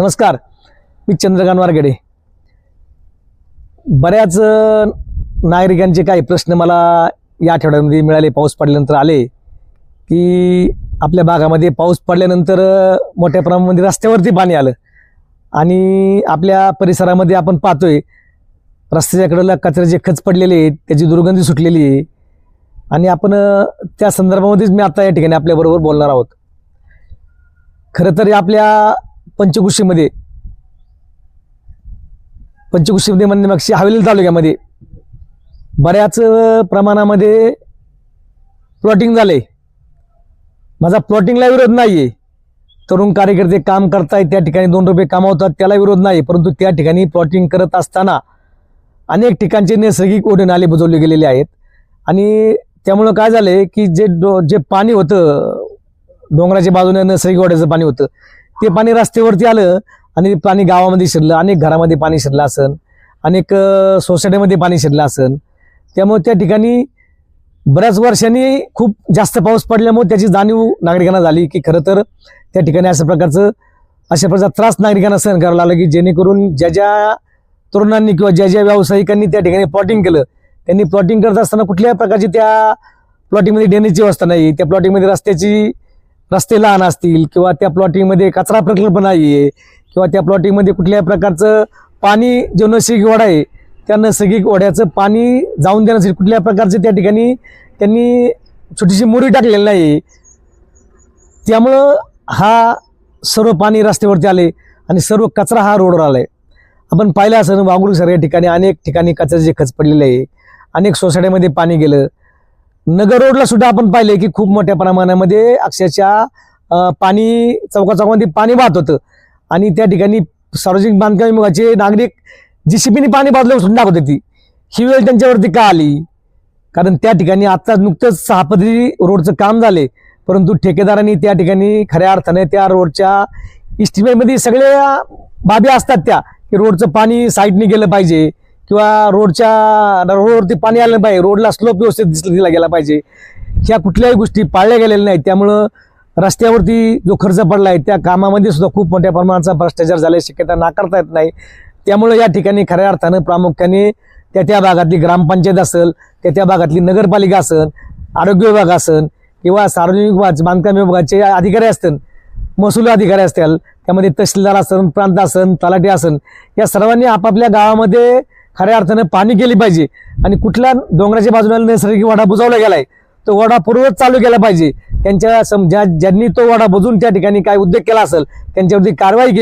नमस्कार मी चंद्रकांत वारगडे. बऱ्याच नागरिकांचे काही प्रश्न मला या आठवड्यामध्ये मिळाले पाऊस पडल्यानंतर आले की आपल्या भागामध्ये पाऊस पडल्यानंतर मोठ्या प्रमाणामध्ये रस्त्यावरती पाणी आलं. आणि आपल्या परिसरामध्ये आपण पाहतोय रस्त्याच्या कडेला कचऱ्याचे खच पडलेले आहेत त्याची दुर्गंधी सुटलेली आहे. आणि आपण त्या संदर्भामध्येच मी आता या ठिकाणी आपल्याबरोबर बोलणार आहोत. खरं तर आपल्या पंचकुशीमध्ये. पंचकुशीमध्ये म्हणण्यापेक्षा हवेली तालुक्यामध्ये. बऱ्याच प्रमाणामध्ये प्लॉटिंग झाले. माझा प्लॉटिंगला विरोध नाही आहे तरुण कार्यकर्ते काम करतायत त्या ठिकाणी दोन रुपये कमावतात त्याला विरोध नाही परंतु त्या ठिकाणी प्लॉटिंग करत असताना अनेक ठिकाणचे नैसर्गिक ओढे नाले बुजवले गेलेले आहेत. आणि त्यामुळं काय झालंय की जे डो जे पाणी होतं डोंगराच्या बाजूने नैसर्गिक ओढ्याचं पाणी होतं ते पाणी रस्त्यावरती आलं आणि ते पाणी गावामध्ये शिरलं अनेक घरामध्ये पाणी शिरलं असन अनेक सोसायटीमध्ये पाणी शिरलं असन. त्यामुळे त्या ठिकाणी बऱ्याच वर्षांनी खूप जास्त पाऊस पडल्यामुळे त्याची जाणीव नागरिकांना झाली की खरं तर त्या ठिकाणी अशा प्रकारचं अशा प्रकारचा त्रास नागरिकांना सहन करावा लागला की जेणेकरून ज्या ज्या तरुणांनी किंवा ज्या ज्या व्यावसायिकांनी त्या ठिकाणी प्लॉटिंग केलं त्यांनी प्लॉटिंग करत असताना कुठल्याही प्रकारची त्या प्लॉटिंगमध्ये देण्याची व्यवस्था नाही. त्या प्लॉटिंगमध्ये रस्त्याची रस्ते लहान असतील किंवा त्या प्लॉटिंगमध्ये कचरा प्रकल्प नाही आहे किंवा त्या प्लॉटिंगमध्ये कुठल्याही प्रकारचं पाणी जो नैसर्गिक ओढा आहे त्या नैसर्गिक ओढ्याचं पाणी जाऊन देण्यासाठी कुठल्या प्रकारचे त्या ठिकाणी त्यांनी छोटीशी मोरी टाकलेली नाही. त्यामुळं हा सर्व पाणी रस्त्यावरती आले आणि सर्व कचरा हा रोडवर आला आहे आपण पाहिलं असं वांगरू सर या ठिकाणी अनेक ठिकाणी कचऱ्याचे खच पडलेले आहे. अनेक सोसायटीमध्ये पाणी गेलं. नगर रोडला सुद्धा आपण पाहिले की खूप मोठ्या प्रमाणामध्ये अक्षरशः पाणी चौका चौकामध्ये पाणी वाहत होतं. आणि त्या ठिकाणी सार्वजनिक बांधकाम विभागाचे नागरिक जीसीबीने पाणी बाजूला उचलून टाकत होती. ही वेळ त्यांच्यावरती का आली? कारण त्या ठिकाणी आता नुकतंच सहापदरी रोडचं काम झाले. परंतु ठेकेदारांनी त्या ठिकाणी खऱ्या अर्थाने त्या रोडच्या इस्टिमेटमध्ये सगळ्या बाबी असतात त्या की रोडचं पाणी साईडने गेलं पाहिजे. किंवा रोडच्या रोडवरती पाणी आलं पाहिजे रोडला स्लोप व्यवस्थित दिसला दिला गेला पाहिजे. ह्या कुठल्याही गोष्टी पाळल्या गेलेल्या नाहीत. त्यामुळं रस्त्यावरती जो खर्च पडला आहे त्या कामामध्ये सुद्धा खूप मोठ्या प्रमाणाचा भ्रष्टाचार झाल्याची शक्यता नाकारता येत नाही. त्यामुळे या ठिकाणी खऱ्या अर्थानं प्रामुख्याने त्या त्या भागातली ग्रामपंचायत असेल त्या त्या भागातली नगरपालिका असेल आरोग्य विभाग असेल किंवा सार्वजनिक बांधकाम विभागाचे अधिकारी असतील महसूल अधिकारी असतील त्यामध्ये तहसीलदार असन प्रांत असन तलाठी असन या सर्वांनी आपापल्या गावामध्ये खऱ्या अर्थानं पाणी केली पाहिजे. आणि कुठल्या डोंगराच्या बाजूला नैसर्गिक वाडा बुजवला गेलाय तो वाडा पूर्वच चालू केला पाहिजे. त्यांच्या सम ज्यांनी तो वाडा बुजून त्या ठिकाणी काय उद्योग केला असेल त्यांच्यावरती कारवाई केली